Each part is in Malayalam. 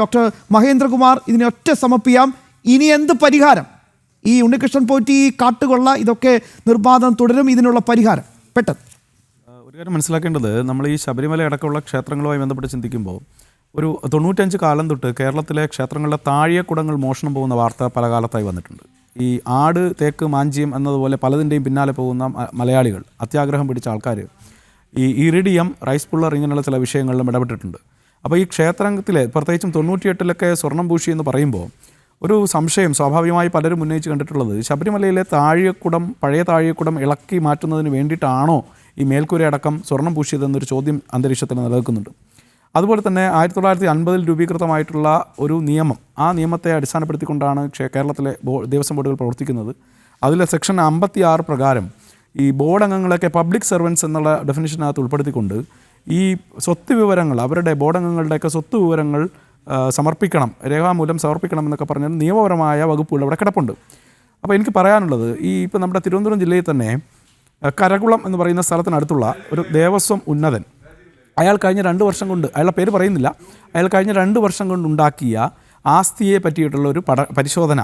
ഡോക്ടർ മഹേന്ദ്രകുമാർ ഇതിനെ ഒറ്റ സമർപ്പിക്കാം. ഇനി എന്ത് പരിഹാരം? ഈ ഉണ്ണികൃഷ്ണൻ പോറ്റി കാട്ടുകൊള്ള ഇതൊക്കെ നിർബാധം തുടരും ഇതിനുള്ള പരിഹാരം. പെട്ടെന്ന്. ഒരു കാര്യം മനസ്സിലാക്കേണ്ടത് നമ്മൾ ഈ ശബരിമല അടക്കമുള്ള ക്ഷേത്രങ്ങളുമായി ബന്ധപ്പെട്ട് ചിന്തിക്കുമ്പോൾ ഒരു തൊണ്ണൂറ്റഞ്ച് കാലം തൊട്ട് കേരളത്തിലെ ക്ഷേത്രങ്ങളുടെ താഴെക്കുടങ്ങൾ മോഷണം പോകുന്ന വാർത്ത പല കാലത്തായി വന്നിട്ടുണ്ട്. ഈ ആട് തേക്ക് മാഞ്ചിയം എന്നതുപോലെ പലതിന്റെയും പിന്നാലെ പോകുന്ന മലയാളികൾ അത്യാഗ്രഹം പിടിച്ച ആൾക്കാർ ഈ ഇറിഡിയം റൈസ് പുള്ളർ ഇങ്ങനെയുള്ള ചില വിഷയങ്ങളിലും ഇടപെട്ടിട്ടുണ്ട്. അപ്പോൾ ഈ ക്ഷേത്രത്തിലെ പ്രത്യേകിച്ചും തൊണ്ണൂറ്റിയെട്ടിലൊക്കെ സ്വർണം പൂശി എന്ന് പറയുമ്പോൾ ഒരു സംശയം സ്വാഭാവികമായി പലരും ഉന്നയിച്ച് കണ്ടിട്ടുള്ളത്. ശബരിമലയിലെ താഴെക്കുടം പഴയ താഴെക്കുടം ഇളക്കി മാറ്റുന്നതിന് വേണ്ടിയിട്ടാണോ ഈ മേൽക്കൂരയടക്കം സ്വർണം പൂശിയതെന്നൊരു ചോദ്യം അന്തരീക്ഷത്തിൽ നിലനിൽക്കുന്നുണ്ട്. അതുപോലെ തന്നെ ആയിരത്തി തൊള്ളായിരത്തി അൻപതിൽ രൂപീകൃതമായിട്ടുള്ള ഒരു നിയമം ആ നിയമത്തെ അടിസ്ഥാനപ്പെടുത്തിക്കൊണ്ടാണ് കേരളത്തിലെ ബോ ദേവസ്വം ബോർഡുകൾ പ്രവർത്തിക്കുന്നത്. അതിലെ സെക്ഷൻ അമ്പത്തി പ്രകാരം ഈ ബോർഡ് അംഗങ്ങളൊക്കെ പബ്ലിക് സർവൻസ് എന്നുള്ള ഡെഫിനിഷനകത്ത് ഉൾപ്പെടുത്തിക്കൊണ്ട് ഈ സ്വത്ത് വിവരങ്ങൾ അവരുടെ ബോർഡംഗങ്ങളുടെയൊക്കെ സ്വത്ത് വിവരങ്ങൾ സമർപ്പിക്കണം രേഖാമൂലം സമർപ്പിക്കണം എന്നൊക്കെ പറഞ്ഞാൽ നിയമപരമായ വകുപ്പുകൾ അവിടെ കിടപ്പുണ്ട്. അപ്പോൾ എനിക്ക് പറയാനുള്ളത് ഈ ഇപ്പോൾ നമ്മുടെ തിരുവനന്തപുരം ജില്ലയിൽ തന്നെ കരകുളം എന്ന് പറയുന്ന സ്ഥലത്തിനടുത്തുള്ള ഒരു ദേവസ്വം ഉന്നതൻ അയാൾ കഴിഞ്ഞ രണ്ട് വർഷം കൊണ്ട് അയാളുടെ പേര് പറയുന്നില്ല അയാൾ കഴിഞ്ഞ രണ്ട് വർഷം കൊണ്ട് ഉണ്ടാക്കിയ ആസ്തിയെ പറ്റിയിട്ടുള്ള ഒരു പരിശോധന.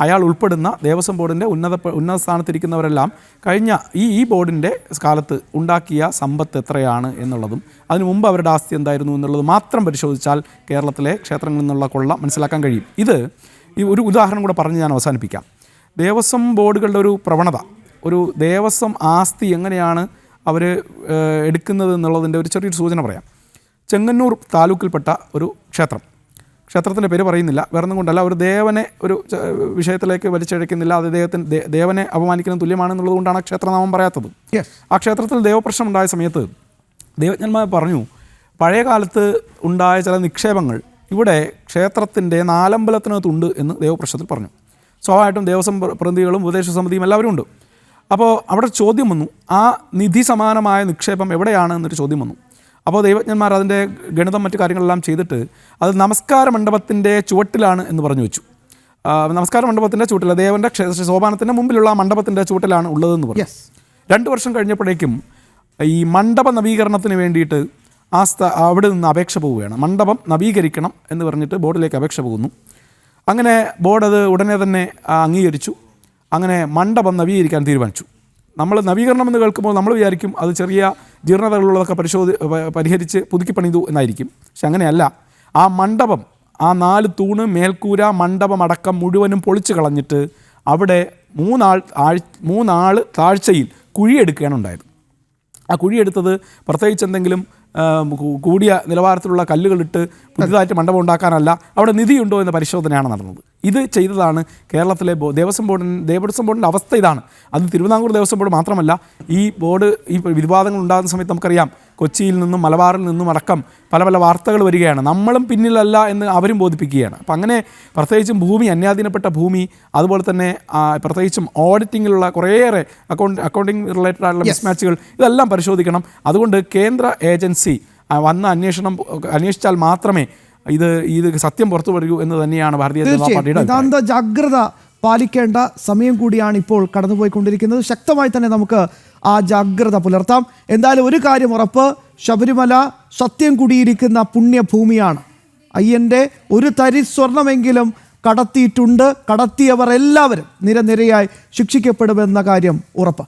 അയാൾ ഉൾപ്പെടുന്ന ദേവസ്വം ബോർഡിന്റെ ഉന്നത ഉന്നത സ്ഥാനത്തിരിക്കുന്നവരെല്ലാം കഴിഞ്ഞ ഈ ഈ ബോർഡിന്റെ കാലത്ത് ഉണ്ടാക്കിയ സമ്പത്ത് എത്രയാണ് എന്നുള്ളതും അതിനു മുമ്പ് അവരുടെ ആസ്തി എന്തായിരുന്നു എന്നുള്ളത് മാത്രം പരിശോധിച്ചാൽ കേരളത്തിലെ ക്ഷേത്രങ്ങളിൽ നിന്നുള്ള കൊള്ള മനസ്സിലാക്കാൻ കഴിയും. ഇത് ഈ ഒരു ഉദാഹരണം കൂടെ പറഞ്ഞ് ഞാൻ അവസാനിപ്പിക്കാം. ദേവസ്വം ബോർഡുകളുടെ ഒരു പ്രവണത ഒരു ദേവസ്വം ആസ്തി എങ്ങനെയാണ് അവർ എടുക്കുന്നത് എന്നുള്ളതിന്റെ ഒരു ചെറിയൊരു സൂചന പറയാം. ചെങ്ങന്നൂർ താലൂക്കിൽപ്പെട്ട ഒരു ക്ഷേത്രം. ക്ഷേത്രത്തിന്റെ പേര് പറയുന്നില്ല. വേറൊന്നും കൊണ്ടല്ല. ഒരു ദേവനെ ഒരു വിഷയത്തിലേക്ക് വലിച്ചഴക്കുന്നില്ല. അത് ദേവത്തിന് ദേവനെ അപമാനിക്കുന്ന തുല്യമാണെന്നുള്ളത് കൊണ്ടാണ് ആ ക്ഷേത്രനാമം പറയാത്തത്. ആ ക്ഷേത്രത്തിൽ ദേവപ്രശ്നം ഉണ്ടായ സമയത്ത് ദേവജ്ഞന്മാർ പറഞ്ഞു പഴയ കാലത്ത് ഉണ്ടായ ചില നിക്ഷേപങ്ങൾ ഇവിടെ ക്ഷേത്രത്തിന്റെ നാലമ്പലത്തിനകത്തുണ്ട് എന്ന് ദേവപ്രശ്നത്തിൽ പറഞ്ഞു. സ്വാഭാവികമായിട്ടും ദേവസ്വം പ്ര- പ്രതിനിധികളും ഉപദേശ സമിതിയും എല്ലാവരും ഉണ്ട്. അപ്പോൾ അവിടെ ചോദ്യം വന്നു ആ നിധി സമാനമായ നിക്ഷേപം എവിടെയാണ്? എന്നൊരു ചോദ്യം വന്നു. അപ്പോൾ ദൈവജ്ഞന്മാർ അതിന്റെ ഗണിതം മറ്റു കാര്യങ്ങളെല്ലാം ചെയ്തിട്ട് അത് നമസ്കാര മണ്ഡപത്തിന്റെ ചുവട്ടിലാണ് എന്ന് പറഞ്ഞു വെച്ചു. നമസ്കാര മണ്ഡപത്തിന്റെ ചുവട്ടിൽ ദേവന്റെ സോപാനത്തിന്റെ മുമ്പിലുള്ള ആ മണ്ഡപത്തിന്റെ ചുവട്ടിലാണ് ഉള്ളതെന്ന് പറഞ്ഞു. രണ്ട് വർഷം കഴിഞ്ഞപ്പോഴേക്കും ഈ മണ്ഡപ നവീകരണത്തിന് വേണ്ടിയിട്ട് ആ സ്ഥ അവിടെ നിന്ന് അപേക്ഷ പോവുകയാണ്. മണ്ഡപം നവീകരിക്കണം എന്ന് പറഞ്ഞിട്ട് ബോർഡിലേക്ക് അപേക്ഷ പോകുന്നു. അങ്ങനെ ബോർഡ് അത് ഉടനെ തന്നെ അംഗീകരിച്ചു. അങ്ങനെ മണ്ഡപം നവീകരിക്കാൻ തീരുമാനിച്ചു. നമ്മൾ നവീകരണം എന്ന് കേൾക്കുമ്പോൾ നമ്മൾ വിചാരിക്കും അത് ചെറിയ ജീർണതകളുള്ളതൊക്കെ പരിശോധി പരിഹരിച്ച് പുതുക്കി പണിതു എന്നായിരിക്കും. പക്ഷെ അങ്ങനെയല്ല. ആ മണ്ഡപം ആ നാല് തൂണ് മേൽക്കൂര മണ്ഡപം അടക്കം മുഴുവനും പൊളിച്ചു കളഞ്ഞിട്ട് അവിടെ മൂന്നാൾ ആഴ് മൂന്നാൾ താഴ്ചയിൽ കുഴിയെടുക്കുകയാണ് ഉണ്ടായത്. ആ കുഴിയെടുത്തത് പ്രത്യേകിച്ച് എന്തെങ്കിലും കൂടിയ നിലവാരത്തിലുള്ള കല്ലുകളിട്ട് പുതിയതായിട്ട് മണ്ഡപം ഉണ്ടാക്കാനല്ല അവിടെ നിധിയുണ്ടോ എന്ന പരിശോധനയാണ് നടന്നത്. ഇത് ചെയ്തതാണ് കേരളത്തിലെ ദേവസ്വം ബോർഡിന് ദേവസ്വം ബോർഡിന്റെ അവസ്ഥ ഇതാണ്. അത് തിരുവിതാംകൂർ ദേവസ്വം ബോർഡ് മാത്രമല്ല ഈ ബോർഡ് ഈ വിവാദങ്ങൾ ഉണ്ടാകുന്ന സമയത്ത് നമുക്കറിയാം കൊച്ചിയിൽ നിന്നും മലബാറിൽ നിന്നും അടക്കം പല പല വാർത്തകൾ വരികയാണ്. നമ്മളും പിന്നിലല്ല എന്ന് അവരും ബോധിപ്പിക്കുകയാണ്. അപ്പം അങ്ങനെ പ്രത്യേകിച്ചും ഭൂമി അന്യാധീനപ്പെട്ട ഭൂമി അതുപോലെ തന്നെ പ്രത്യേകിച്ചും ഓഡിറ്റിങ്ങിലുള്ള കുറേയേറെ അക്കൗണ്ട് അക്കൗണ്ടിങ് റിലേറ്റഡ് ആയിട്ടുള്ള മിസ്മാച്ചുകൾ ഇതെല്ലാം പരിശോധിക്കണം. അതുകൊണ്ട് കേന്ദ്ര ഏജൻസി വന്ന അന്വേഷണം അന്വേഷിച്ചാൽ മാത്രമേ ഇത് ഇത് സത്യം പുറത്തു വരൂ എന്ന് തന്നെയാണ് ഭാരതീയ ജനതാ പാർട്ടിയുടെ ജാഗ്രത പാലിക്കേണ്ട സമയം കൂടിയാണ് ഇപ്പോൾ കടന്നുപോയിക്കൊണ്ടിരിക്കുന്നത്. ശക്തമായി തന്നെ നമുക്ക് ആ ജാഗ്രത പുലർത്താം. എന്തായാലും ഒരു കാര്യം ഉറപ്പ് ശബരിമല സത്യം കൂടിയിരിക്കുന്ന പുണ്യഭൂമിയാണ്. അയ്യന്റെ ഒരു തരി സ്വർണമെങ്കിലും കടത്തിയിട്ടുണ്ട്. കടത്തിയവർ എല്ലാവരും നിരനിരയായി ശിക്ഷിക്കപ്പെടുമെന്ന കാര്യം ഉറപ്പ്.